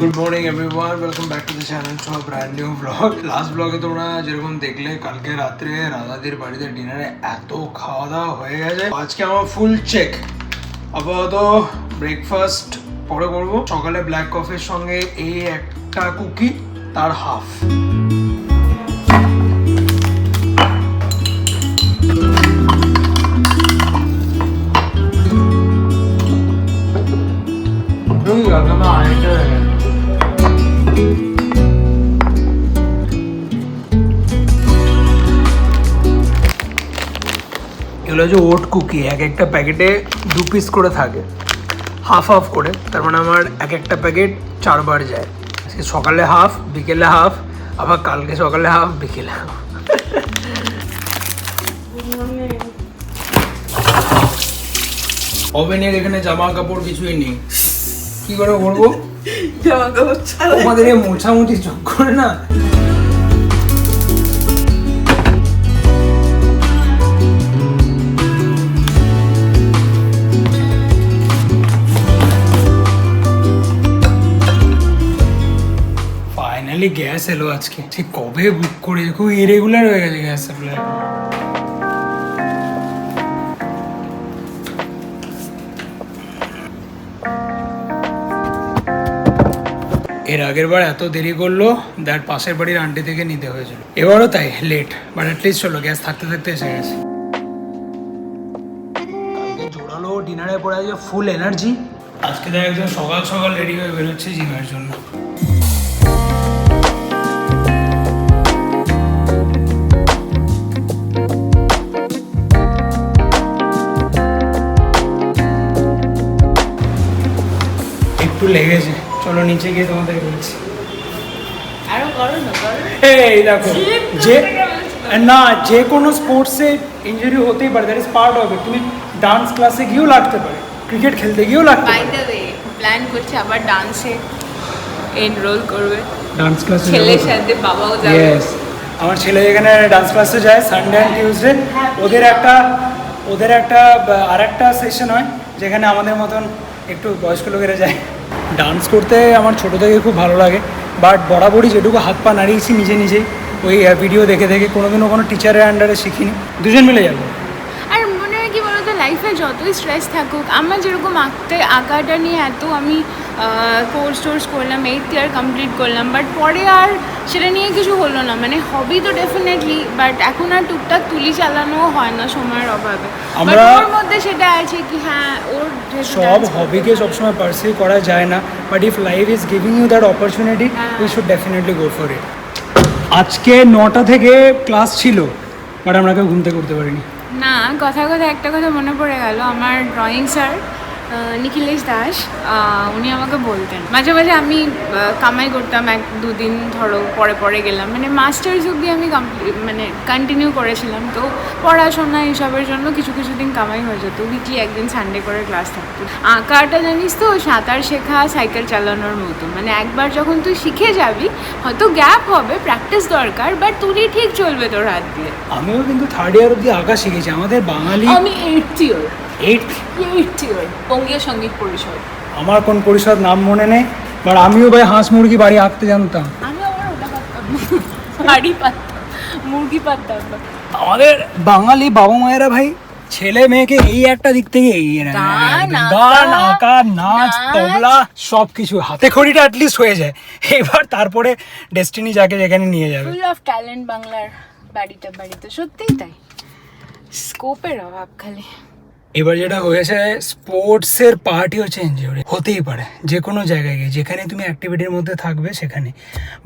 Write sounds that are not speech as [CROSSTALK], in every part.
Good morning everyone welcome back to the channel so brand new blog last ব্লগে তোমরা যেরকম দেখলে, কালকে রাত্রে রাধাদির বাড়িতে ডিনারে এত খাওয়া দাওয়া হয়ে গেছে। আজকে আমার ফুল চেক আপাতত ব্রেকফাস্ট পরে করব। সকালে ব্ল্যাক কফির সঙ্গে এই একটা কুকি তার হাফ এগুলো হচ্ছে ওট কুকি এক একটা প্যাকেটে দু পিস করে থাকে। হাফ হাফ করে তার মানে আমার এক একটা প্যাকেট চারবার যায়। আজকে সকালে হাফ বিকেলে হাফ আবার কালকে সকালে হাফ বিকেলে হাফ ওভেনের এখানে জামা কাপড় কিছুই নেই। কি করে করব? জামা কাপড় ছাড়া আমাদের মোছামুছি চোখ করে না? ফাইনালি গ্যাস এলো আজকে। ঠিক কবে বুক করে? খুব ইরেগুলার হয়ে গেছে গ্যাস সাপ্লাই এর আগের বার এত দেরি করল দ্যাট পাশের বাড়ির আন্টি থেকে নিতে হয়েছিল। এবারও তাই লেট বাট অ্যাটলিস্ট চলো, গ্যাস থাকতে থাকতে এসে গেছে। জোরালো ডিনারে পড়ে আছে ফুল এনার্জি আজকে দেখ একদম সকাল সকাল রেডি হয়ে বেরোচ্ছে জিমের জন্য। লেগেছে। চলো নিচে গিয়ে তোমাদের বলছি। না এই দেখো যে না যে কোনো স্পোর্টসে ইঞ্জুরি হতেই পারে that is part of it তুমি ডান্স ক্লাসে গিয়েও লাগতে পারে ক্রিকেট খেলতে গিয়েও লাগতে বাই পারে। দ্য ওয়ে প্ল্যান করছে আবার ডান্সে এনরোল করবে। ডান্স ক্লাসে ছেলের সাথে বাবাও যাবে। আমার ছেলে যেখানে ডান্স ক্লাসে যায় সানডে অ্যান্ড টিউসডে ওদের একটা ওদের একটা আর একটা সেশন হয় যেখানে আমাদের মতন একটু বয়স্ক লোকেরা যায়। ডান্স করতে আমার ছোটো থেকে খুব ভালো লাগে। বাট বরাবরই যেটুকু হাত পা নাড়িয়েছি নিজে নিজেই, ওই ভিডিও দেখে দেখে কোনোদিনও কোনো টিচারের আন্ডারে শিখিনি। দুজন মিলে যাব। আর মনে হয় কি বলতো লাইফে যতই স্ট্রেস থাকুক, আমার যেরকম আঁকতে, আঁকাটা নিয়ে এত আমি কোর্স টোর্স করলাম এইট ইয়ার কমপ্লিট করলাম বাট পরে আর সেটা নিয়ে কিছু হলো না। মানে হবি তো ডেফিনেটলি বাট এখন আর টুকটাক তুলি চালানোও হয় না সময়ের অভাবে। আমরা- ওর মধ্যে সেটা আছে কি হ্যাঁ ওর সব হবিকে সবসময় পার্সিউ করা যায় না but if life is giving you that opportunity we should definitely go for it আজকে নটা থেকে ক্লাস ছিল বাট আমরা কেউ ঘুমতে করতে পারিনি। না কথা কথা একটা কথা মনে পড়ে গেল। আমার ড্রয়িং স্যার নিখিলেশ দাস উনি আমাকে বলতেন। মাঝে মাঝে আমি কামাই করতাম এক দুদিন ধরো পরে পরে গেলাম। মানে মাস্টার্স অব্দি আমি কমপ্লিট মানে কন্টিনিউ করেছিলাম। তো পড়াশোনা এইসবের জন্য কিছু কিছু দিন কামাই হয়ে যেত। উইকলি একদিন সানডে করে ক্লাস থাকতো। আঁকাটা জানিস তো সাঁতার শেখা সাইকেল চালানোর মতো। মানে একবার যখন তুই শিখে যাবি হয়তো গ্যাপ হবে প্র্যাকটিস দরকার বাট তুলি ঠিক চলবে তোর হাত দিয়ে। আমিও কিন্তু থার্ড ইয়ার অব্দি আঁকা শিখেছি। আমাদের বাঙালি আমি eight year eight eight Bangiya Sangeet Parishad. আমার কোন পরিষদ নাম মনে নেই বাট আমিও ভাই হাঁস মুরগি বাড়ি আঁকতে জানতাম। আমি আবার ওটা পারতাম না। পারতাম মুরগি পারতাম আমাদের বাঙালি বাবা মায়েরা ভাই ছেলে মেয়েকে এই একটা দিক থেকে এগিয়ে গান, আঁকা, নাচ। তবলা সব কিছু হাতে খড়িটা অ্যাটলিস্ট হয়ে যায়। এবার তারপরে ডেস্টিনি যাকে যেখানে নিয়ে যাবে। ফুল অফ ট্যালেন্ট বাংলার বাড়িটা বাড়িতে সত্যিই তাই। স্কোপের অভাব খালি। এবার যেটা হয়েছে স্পোর্টসের পার্টিও চেঞ্জ হবে হতেই পারে যে কোনো জায়গায় গিয়ে, যেখানে তুমি অ্যাক্টিভিটির মধ্যে থাকবে সেখানে।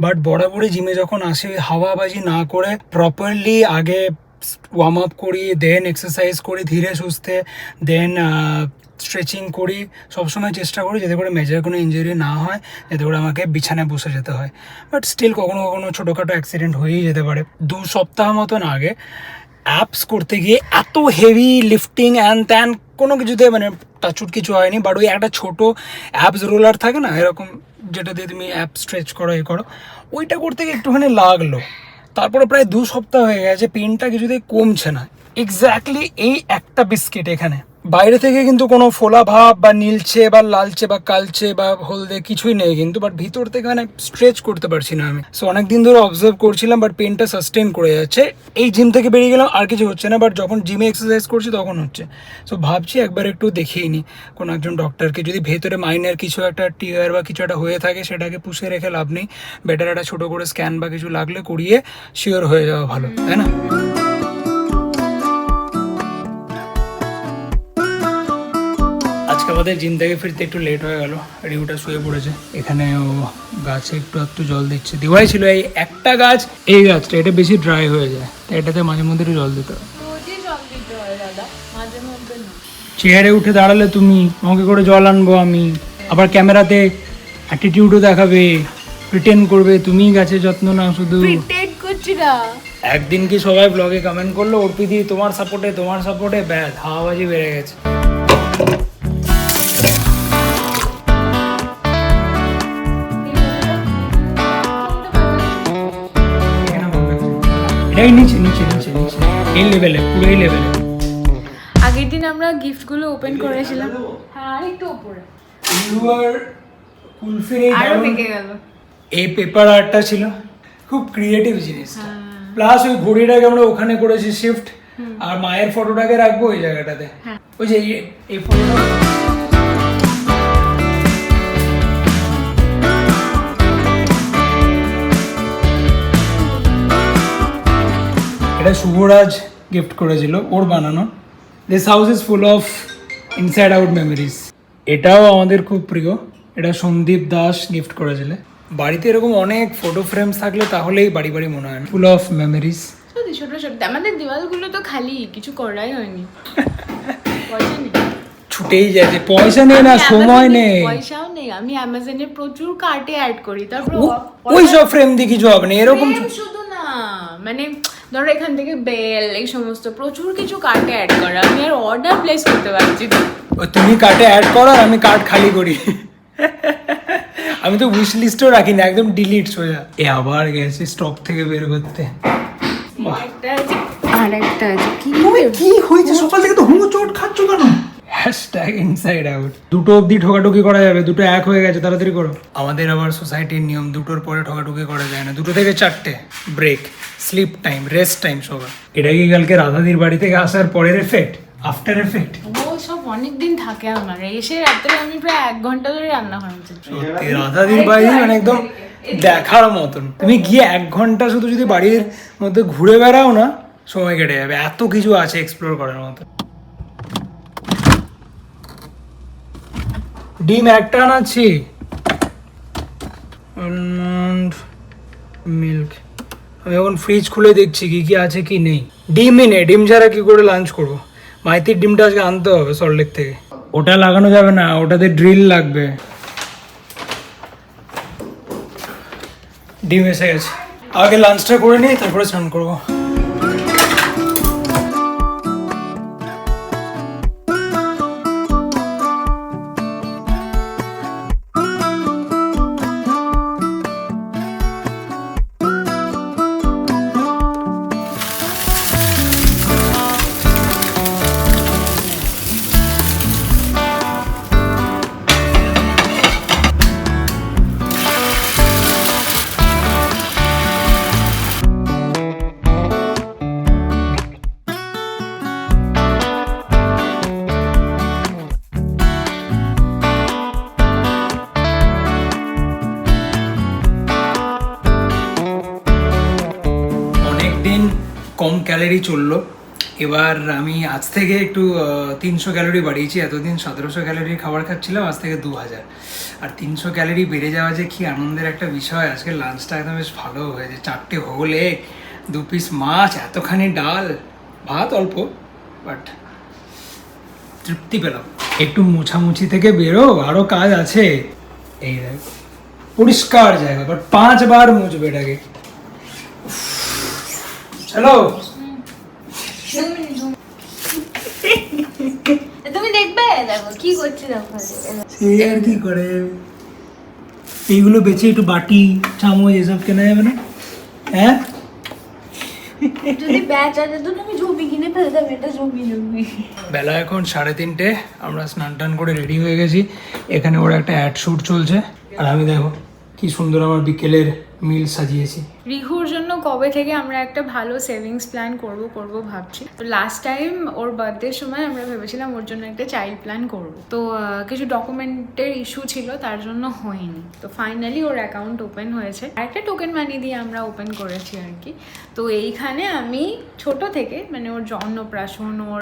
বাট বরাবরই জিমে যখন আসি হাওয়াবাজি না করে প্রপারলি আগে ওয়ার্ম আপ করি দেন এক্সারসাইজ করি, ধীরে সুস্থে দেন স্ট্রেচিং করি, সবসময় চেষ্টা করি যাতে করে মেজর কোনো ইঞ্জুরি না হয়, যাতে করে আমাকে বিছানায় বসে যেতে হয়। বাট স্টিল কখনো কখনো ছোটোখাটো অ্যাক্সিডেন্ট হয়েই যেতে পারে। দু সপ্তাহ মতন আগে অ্যাপস করতে গিয়ে এত হেভি লিফটিং অ্যান্ড ত্যান কোনো কিছুতে মানে টাচুট কিছু হয়নি বাট ওই একটা ছোটো অ্যাপস রোলার থাকে না, এরকম যেটা দিয়ে তুমি অ্যাপ স্ট্রেচ করো, এ করো, ওইটা করতে গিয়ে একটুখানি লাগল। তারপরে প্রায় দু সপ্তাহ হয়ে গেছে পেনটা কিছুতেই কমছে না। এক্স্যাক্টলি এই একটা বিস্কিট এখানে। বাইরে থেকে কিন্তু কোনো ফোলা ভাব বা নীলচে বা লালচে বা কালচে বা হলদে কিছুই নেই কিন্তু বাট ভিতর থেকে মানে স্ট্রেচ করতে পারছি না আমি। সো অনেক দিন ধরে অবজার্ভ করছিলাম বাট পেনটা সাস্টেন করে যাচ্ছে। এই জিম থেকে বেরিয়ে গেলাম, আর কিছু হচ্ছে না বাট যখন জিমে এক্সারসাইজ করছি তখন হচ্ছে। সো ভাবছি একবার একটু দেখিয়ে নিই কোনো একজন ডক্টরকে যদি ভেতরে মাইনের কিছু একটা টিয়ার বা কিছু একটা হয়ে থাকে, সেটাকে পুষে রেখে লাভ নেই। বেটার একটা ছোটো করে স্ক্যান বা কিছু লাগলে করিয়ে শিওর হয়ে যাওয়া ভালো, তাই না? আমাদের জিম থেকে ফিরতে একটু লেট হয়ে গেল। রিউটা শুয়ে পড়েছে। এখানে ও গাছে একটু একটু জল দিচ্ছে। দিওয়াই ছিল এই একটা গাছ এই গাছটা এটা বেশি ড্রাই হয়ে যায়। তাই এটাতে মাঝে মধ্যে একটু জল দিতে হয় চেয়ারে উঠে দাঁড়ালে তুমি আমাকে করে জল আনব আমি। আবার ক্যামেরাতে অ্যাটিটিউডও দেখাবে প্রিটেন্ড করবে তুমি গাছের যত্ন নাও শুধু। প্রিটেন্ড করছি না। একদিন কি সবাই ব্লগে কমেন্ট করল অর্পিদি তোমার সাপোর্টে তোমার সাপোর্টে ব্যাস হাওয়াবাজি বেড়ে গেছে। নিচে নিচে নিচে নিচে। এই লেভেলে পুরো এই লেভেলে আগের দিন আমরা গিফটগুলো ওপেন করেছিলাম। হ্যাঁ একটু উপরে। আর কুলফির এই আরও পেকে গেল। এই পেপার আর্টটা ছিল। খুব ক্রিয়েটিভ জিনিসটা। হ্যাঁ। প্লাস ওই ঘড়িটাকে আমরা ওখানে করেছি শিফট আর মায়ের ফটোটাকে রাখব ওই জায়গাটাতে। হ্যাঁ। ওই যে এই- এই ফটোটা এটা শুভরাজ গিফট করেছিল ওর বানানো। This house is full of inside out memories এটাও আমাদের খুব প্রিয়। এটা সন্দীপ দাস গিফট করেছিল। বাড়িতে এরকম অনেক ফটো ফ্রেমস থাকলে তাহলেই বাড়ি বাড়ি মনে হয় ফুল অফ মেমোরিজ সত্যি ছোট ছোট। আমাদের দেওয়ালগুলো তো খালি কিছু করাই হয়নি। ছুটেই যাচ্ছে পয়সা নেই না সময় নেই পয়সাও নেই। আমি অ্যামাজনে প্রচুর কার্টে অ্যাড করি। তারপর ওই সব ফ্রেম দিয়ে কিছু হবে না এরকম শুধু না মানে ধরো এখান থেকে বেল এই সমস্ত প্রচুর কিছু কার্টে অ্যাড করা। আমি আর অর্ডার প্লেস করতে পারছি না। ও তুমি কার্টে অ্যাড করো আর আমি কার্ট খালি করি। আমি তো উইশ লিস্টও রাখি না একদম ডিলিট সোজা। এ আবার গেছে স্টক থেকে বের করতে। আরেকটা আছে। আর একটা আছে। কি হয়েছে? সকাল থেকে তো হুমো চোট খাচ্ছ কেন? হ্যাশট্যাগ ইনসাইড আউট দুটো অবধি ঠোকাঠুকি করা যাবে দুটো এক হয়ে গেছে তাড়াতাড়ি করো। আমাদের আবার সোসাইটির নিয়ম দুটোর পরে ঠোকাঠুকি করা যায় না। দুটো থেকে চারটে break sleep time rest time সবার। এটা কি কালকে রাধাদির বাড়ি থেকে আসার পরের এফেক্ট আফটার এফেক্ট ও সব অনেক দিন থাকে আমার। এসে রাত্রে আমি প্রায় এক ঘণ্টা ধরে রান্না করেছি রাধাদির বাড়ি মানে একদম দেখার মতন। তুমি গিয়ে এক ঘণ্টা শুধু যদি বাড়ির মধ্যে ঘুরে বেড়াও না সময় কেটে যাবে। এত কিছু আছে এক্সপ্লোর করার মতো ডিম একটা আনাচ্ছি। মিল্ক আমি এখন ফ্রিজ খুলে দেখছি কি কি আছে, কি নেই। ডিমই নেই, ডিম ছাড়া কি করে লাঞ্চ করব? মাইতির ডিমটা আজকে আনতে হবে সল্টলেক থেকে। ওটা লাগানো যাবে না, ওটাতে ড্রিল লাগবে। ডিম এসে গেছে। আগে লাঞ্চটা করে নিই, তারপরে স্নান করব। ক্যালোরি চলল। এবার আমি আজ থেকে একটু তিনশো ক্যালোরি বাড়িয়েছি। এতদিন সতেরোশো ক্যালোরির খাবার খাচ্ছিলাম, আজ থেকে দু হাজার আর তিনশো ক্যালোরি বেড়ে যাওয়া যে কি আনন্দের একটা বিষয়, আজকে লাঞ্চটা একদম বেশ ভালো হয়েছে। চারটে হোলে দু পিস মাছ, এতখানি ডাল, ভাত অল্প বাট তৃপ্তি পেলাম। একটু মোছামুছি থেকে বেরো আরও কাজ আছে। এই পরিষ্কার জায়গা বাট পাঁচবার মুছবে এটাকে। চলো তুমি দেখবে দেখো কি করছি দেখো? সে আর কি করে? এইগুলো বেচে একটু বাটি চামচ এসব কেনা যাবে না? হ্যাঁ? যদি ব্যাচ আছে ছবি কিনে ফেলতাম এটা ছবি বেলা এখন সাড়ে তিনটে আমরা স্নান টান করে রেডি হয়ে গেছি। এখানে ওর একটা অ্যাড শ্যুট চলছে। আর আমি দেখো কি সুন্দর আমার বিকেলের মিল সাজিয়েছি। রিহুর জন্য কবে থেকে আমরা একটা ভালো সেভিংস প্ল্যান করব করব ভাবছি। তো লাস্ট টাইম ওর বার্থডের সময় আমরা ভেবেছিলাম ওর জন্য একটা চাইল্ড প্ল্যান করব। তো কিছু ডকুমেন্টের ইস্যু ছিল, তার জন্য হয়নি। তো ফাইনালি ওর অ্যাকাউন্ট ওপেন হয়েছে। আর একটা টোকেন মানি দিয়ে আমরা ওপেন করেছি আর কি। তো এইখানে আমি ছোট থেকে মানে ওর অন্নপ্রাশন ওর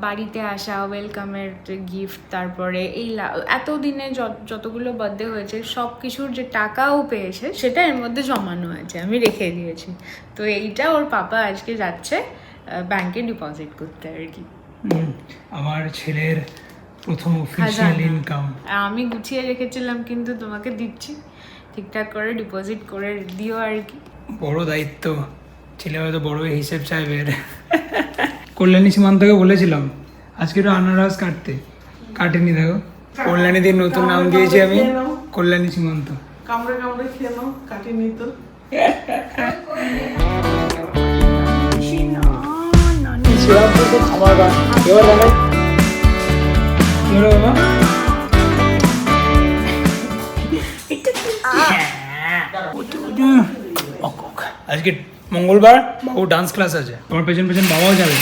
বাড়িতে আসা ওয়েলকামের গিফট তারপরে এই এতদিনে যত- যতগুলো বার্থডে হয়েছে সব কিছুর যে টাকাও পেয়েছে, সেটা এর মধ্যে জমানো আছে আমি রেখে দিয়েছি। তো এইটা ওর পাপা আজকে যাচ্ছে ব্যাংকে ডিপোজিট করতে আর কি। আমার ছেলের প্রথম অফিসিয়াল ইনকাম আমি গুছিয়ে রেখেছিলাম কিন্তু তোমাকে দিচ্ছি। ঠিকঠাক করে ডিপোজিট করে দিও আর কি। বড় দায়িত্ব। ছেলে হয়তো বড় হিসেব চাইবে। এর। কল্যাণী সীমান্তকে বলেছিলাম আজকে একটু আনারস কাটতে। কাটেনি দেখো। কল্যাণীদের নতুন নাম দিয়েছি আমি। কল্যাণী সীমান্ত। কামড়ে কামড়ে খেয়ে নাও কাটিনি তো। আজকে মঙ্গলবার বাবু ডান্স ক্লাস আছে তোমার পেছন পেছন বাবাও যাবে?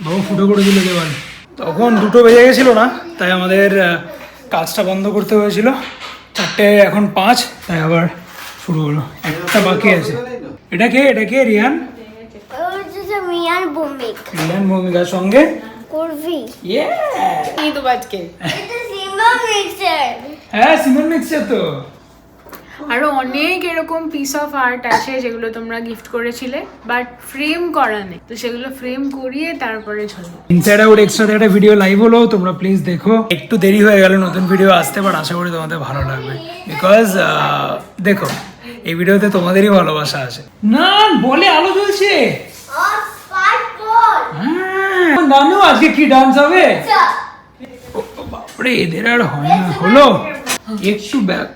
বাবু ফুটো করে দিল দেওয়াল তখন দুটো বেজে গেছিল না তাই আমাদের কাজটা বন্ধ করতে হয়েছিল। চারটে এখন পাঁচ তাই আবার শুরু হলো। একটা বাকি আছে। এটা কে? এটা কে? রিয়ান? ভূমিক রিয়ান ভূমিকার সঙ্গে? করবি! ঈদ মিক্সার হ্যাঁ সিমন মিক্সচার তো। আরও অনেক এরকম পিস অফ আর্ট আছে যেগুলো তোমরা গিফট করেছিলে বাট ফ্রেম করা নেই। তো সেগুলো ফ্রেম করিয়ে তারপরে ঝোলো। ইনসাইড আউট এক্সট্রা একটা ভিডিও লাইভ হলো তোমরা প্লিজ দেখো। একটু দেরি হয়ে গেল নতুন ভিডিও আসতে বাট আশা করি তোমাদের ভালো লাগবে। বিকজ দেখো এই ভিডিওতে তোমাদেরই ভালোবাসা আছে। না বলে আলো জ্বলছে। হ্যাঁ, নানু আজকে কি ডান্স হবে? ও, বাপরে এদের আর হয় না। হলো? একটু ব্যাক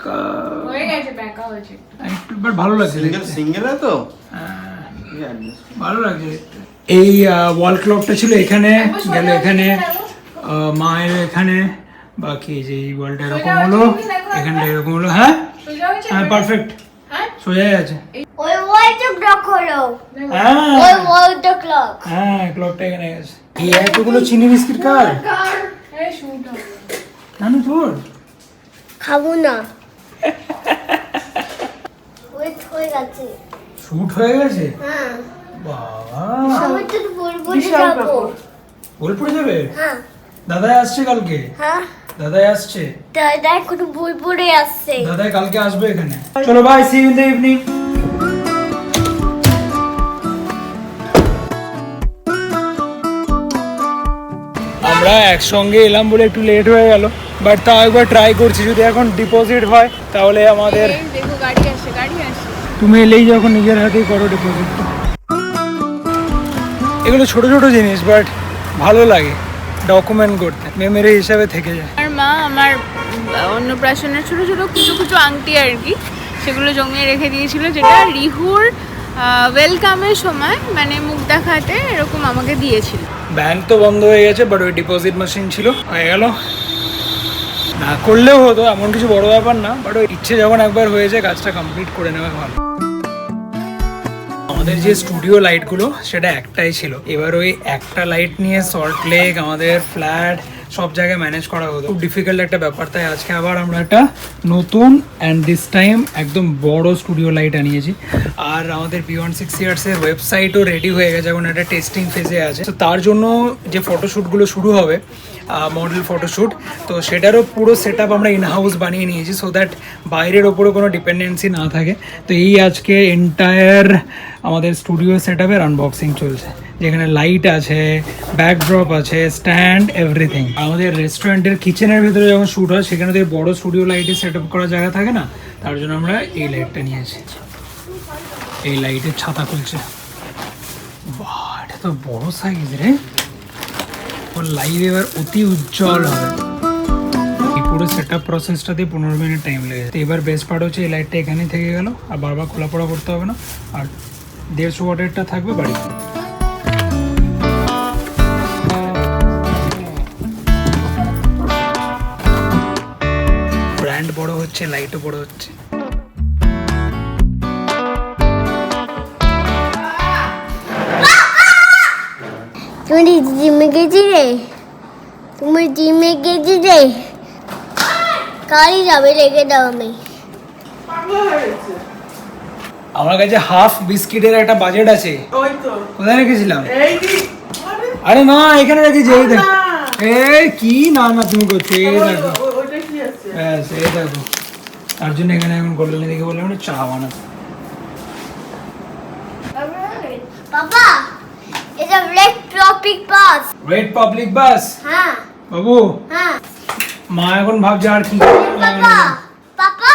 হয়ে গেছে ব্যাকা হয়েছে একটু এবার ভালো লাগছে সিঙ্গেল সিঙ্গেল तो হ্যাঁ, ভালো লাগছে এই ওয়াল ক্লকটা ছিল এখানে গেল এখানে মায়ের এখানে বাকি যে এই ওয়ালটা এরকম হলো এখানটা এরকম হলো হ্যাঁ? হ্যাঁ পারফেক্ট হ্যাঁ? সোজাই আছে। ওই ওয়াইটা ক্লক হলো। হ্যাঁ। ওই ওয়াইটা ক্লক হ্যাঁ ক্লকটা এখানে গেছে। এই এতগুলো চিনি বিস্কিট কার? শুট হবে। নানু তোর খাব না [LAUGHS] হয়ে গেছে। শুট হয়ে গেছে? হ্যাঁ। বাবা। আমি তো বলব যাব। বোলপুরে যাবে? হ্যাঁ। দাদাই আসছে কালকে? হ্যাঁ। দাদাই আসছে? দাদা এখন বই পড়ে আসছে। দাদাই কালকে আসবে এখানে। চলো ভাই সি ইন দ্য ইভিনিং আমরা একসঙ্গে এলাম বলে একটু লেট হয়ে গেল বাট তাও একবার ট্রাই করছি। যদি এখন ডিপোজিট হয় তাহলে আমাদের তুমি এলেই যখন নিজের হাতেই করো ডিপোজিট এগুলো ছোট ছোট জিনিস বাট ভালো লাগে ডকুমেন্ট করতে মেমোরি হিসাবে থেকে যায়। আমার মা আমার অন্নপ্রাশনের ছোট ছোট কিছু কিছু আংটি আর কি সেগুলো জমিয়ে রেখে দিয়েছিল যেটা রিহুর ওয়েলকামের সময় মানে মুখ দেখাতে এরকম আমাকে দিয়েছিল। ব্যাংক তো বন্ধ হয়ে গেছে বাট ওই ডিপোজিট মেশিন ছিল, হয়ে গেল। না করলেও হতো, এমন কিছু বড় ব্যাপার না বাট ওই ইচ্ছে যখন একবার হয়েছে কাজটা কমপ্লিট করে নেওয়া ভালো। আমাদের যে স্টুডিও লাইটগুলো সেটা একটাই ছিল। এবার ওই একটা লাইট নিয়ে সল্ট লেক আমাদের ফ্ল্যাট সব জায়গায় ম্যানেজ করা হতো। খুব ডিফিকাল্ট একটা ব্যাপার, তাই আজকে আবার আমরা একটা নতুন অ্যান্ড দিস টাইম একদম বড় স্টুডিও লাইট আনিয়েছি। আর আমাদের বিয়ন্ড সিক্স ইয়ার্সের ওয়েবসাইটও রেডি হয়ে গেছে, এখন একটা টেস্টিং ফেজে আছে। তো তার জন্য যে ফটোশ্যুটগুলো শুরু হবে মডেল ফটোশ্যুট তো সেটারও পুরো সেট আমরা ইন হাউস বানিয়ে নিয়েছি সো দ্যাট বাইরের ওপরে কোনো ডিপেন্ডেন্সি না থাকে। তো এই আজকে এন্টায়ার আমাদের স্টুডিও সেট আপের আনবক্সিং চলছে। যেখানে লাইট আছে ব্যাকড্রপ আছে স্ট্যান্ড এভরিথিং আমাদের রেস্টুরেন্টের কিচেনের ভিতরে যখন শ্যুট হয়, সেখানে তো বড় স্টুডিও লাইটে সেট আপ করার জায়গা থাকে না? তার জন্য আমরা এই লাইটটা নিয়ে এসেছি। এই লাইটের ছাতা খুলছে। বাহ, এটা তো বড় সাইজ রে। ওর লাইভ এবার অতি উজ্জ্বল হবে। পুরো সেট আপ প্রসেসটাতে পনেরো মিনিট টাইম লেগে যায় এবার বেস্ট পার্ট হচ্ছে এই লাইটটা এখানেই থেকে গেল। আর বারবার খোলা পড়া করতে হবে না। আর দেড়শো ওয়াটেরটা থাকবে বাড়িতে। হচ্ছে লাইটও বড় হচ্ছে। তুমি জিমে গেছিলে? তুমি জিমে গেছিলে? কালই যাবে রেখে দাও আমি গেছে আমার কাছে হাফ বিস্কিটের একটা বাজেট আছে। কোথায় রেখেছিলাম? আরে আরে না এখানে রেখেছি এই দেখ। এই কি না না তুমি করছ এই দেখো। এই দেখো। তার জন্য এখানে এখন গোল্ডেন দিকে বললাম চা পাপা এটা red topic pass red public bus হ্যাঁ। বাবু হ্যাঁ। মা এখন ভাবছে আর কি পাপা পাপা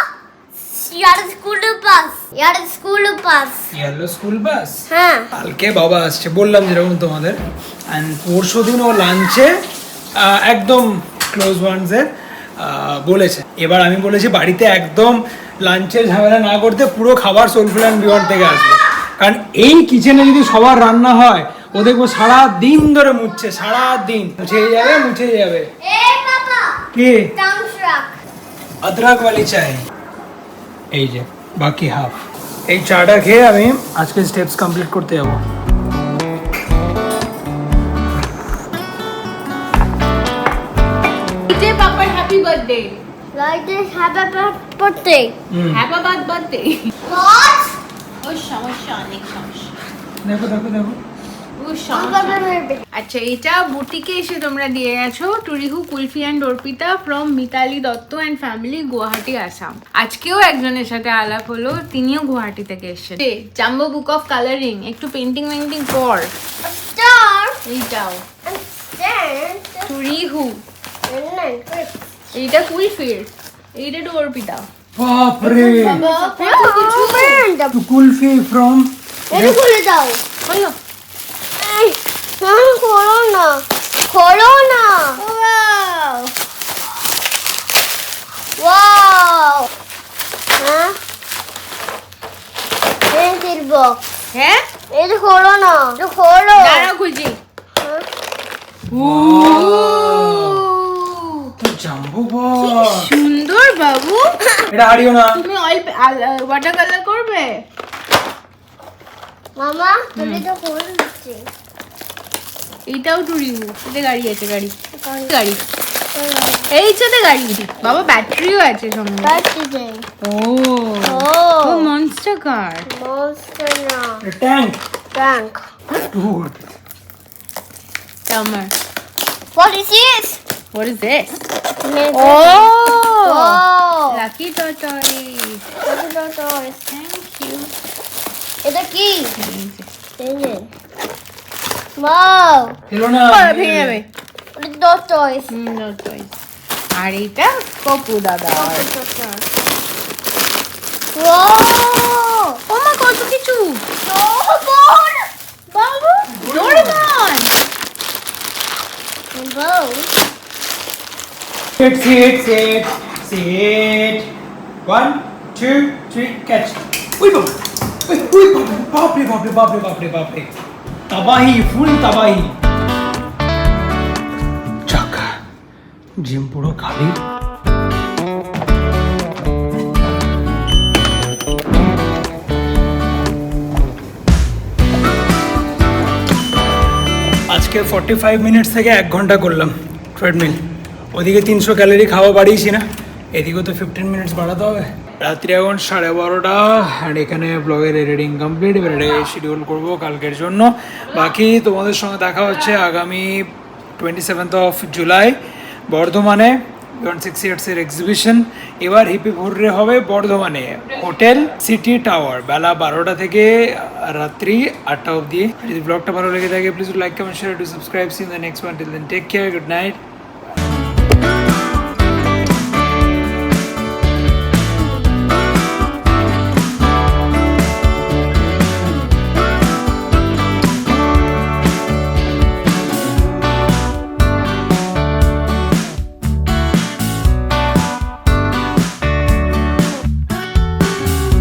year school year yellow school bus হ্যাঁ। কালকে বাবা আসছে বললাম যেরকম তোমাদের। অ্যান্ড পরশু দিন ও লাঞ্চে একদম ক্লোজ ওয়ান্সের বলেছে। এবার আমি বলেছি বাড়িতে একদম লাঞ্চের ঝামেলা না করতে পুরো খাবার সোলফুল অ্যান্ড বিমান থেকে আসবে। কারণ এই কিচেনে যদি সবার রান্না হয় ও দেখব সারা দিন ধরে মুছছে সারা দিন মুছে যাবে। মুছে যাবে কি? আদ্রাক বালি চাই। এই যে বাকি হাফ এই চাটা খেয়ে আমি আজকে স্টেপস কমপ্লিট করতে যাব। লাইট ইজ হ্যাপি বার্থডে হুম। হ্যাপি বার্থডে হোয়াট ও সমস্যা অনেক সমস্যা। দেখো দেখো দেখো। আচ্ছা এটা বুটিকে এসে তোমরা দিয়ে গেছো। টুরিহু kulfi and Arpita from Mitali Dutta and family Guwahati Assam. আজকেও একজনের সাথে আলাপ হলো তিনিও গুয়াহাটি থেকে এসেছেন। জাম্বো বুক অফ কালারিং একটু পেন্টিং মেন্টিং কর। এইটাও। টুরিহু. এইটা কুলফির। এইটা টু অর্পিতা বাপরে। friend. টু কুলফি ফ্রম এটা খুলে দাও। বলো খোলো না। খোলো না। ওয়াও। হ্যাঁ? এই দিলব হ্যাঁ? এটা খোলো না। এটা খোলো দাঁড়াও খুঁজি হ্যাঁ। জাম্বো বল সুন্দর বাবু। এটা হারিও না। তুমি অয়েল ওয়াটার কালার করবে? মামা তুমি তো দিচ্ছি এইটাও টুরিহু এতে গাড়ি আছে গাড়ি। গাড়ি। এই সাথে গাড়ি। বাবা ব্যাটারিও আছে সঙ্গে দেই। ও। ও। মনস্টার কার মনস্টার না। ট্যাঙ্ক ট্যাঙ্ক আমার What is this? What is this? Oh. Oh! Wow. Lucky tortoise. Thank you. এটা কি ওয়াও এলো না ভেঙে যাবে এটা ডট টয়স হুম tortoise. আর এইটা কপু দাদা ওয়াও ও মা কত কিছু ডোবল বাবু ডোরেমন বাউ Sit, sit, sit, sit. One, two, three, catch. উই বাবা উই উই বাপরে বাপরে বাপরে বাপরে বাপরে তাবাহি ফুল তাবাহি চাকা জিম পুরো খালি আজকে ফর্টি ফাইভ মিনিটস থেকে এক ঘণ্টা করলাম ট্রেডমিল ওদিকে তিনশো ক্যালোরি খাওয়া বাড়িয়েছি না? এদিকেও তো ফিফটিন মিনিটস বাড়াতে হবে। রাত্রি এখন সাড়ে বারোটা আর এখানে ব্লগের এডিটিং কমপ্লিট এবার শিডিউল করব কালকের জন্য। বাকি তোমাদের সঙ্গে দেখা হচ্ছে আগামী টোয়েন্টি সেভেন্থ অফ জুলাই বর্ধমানে ওয়ান সিক্স ইয়ার্সের এক্সিবিশন এবার হিপি ভোরে হবে বর্ধমানে হোটেল সিটি টাওয়ার বেলা বারোটা থেকে রাত্রি আটটা অবধি। যদি ব্লগটা ভালো লেগে থাকে please like comment share to subscribe see in the next one till then take care good night Bye.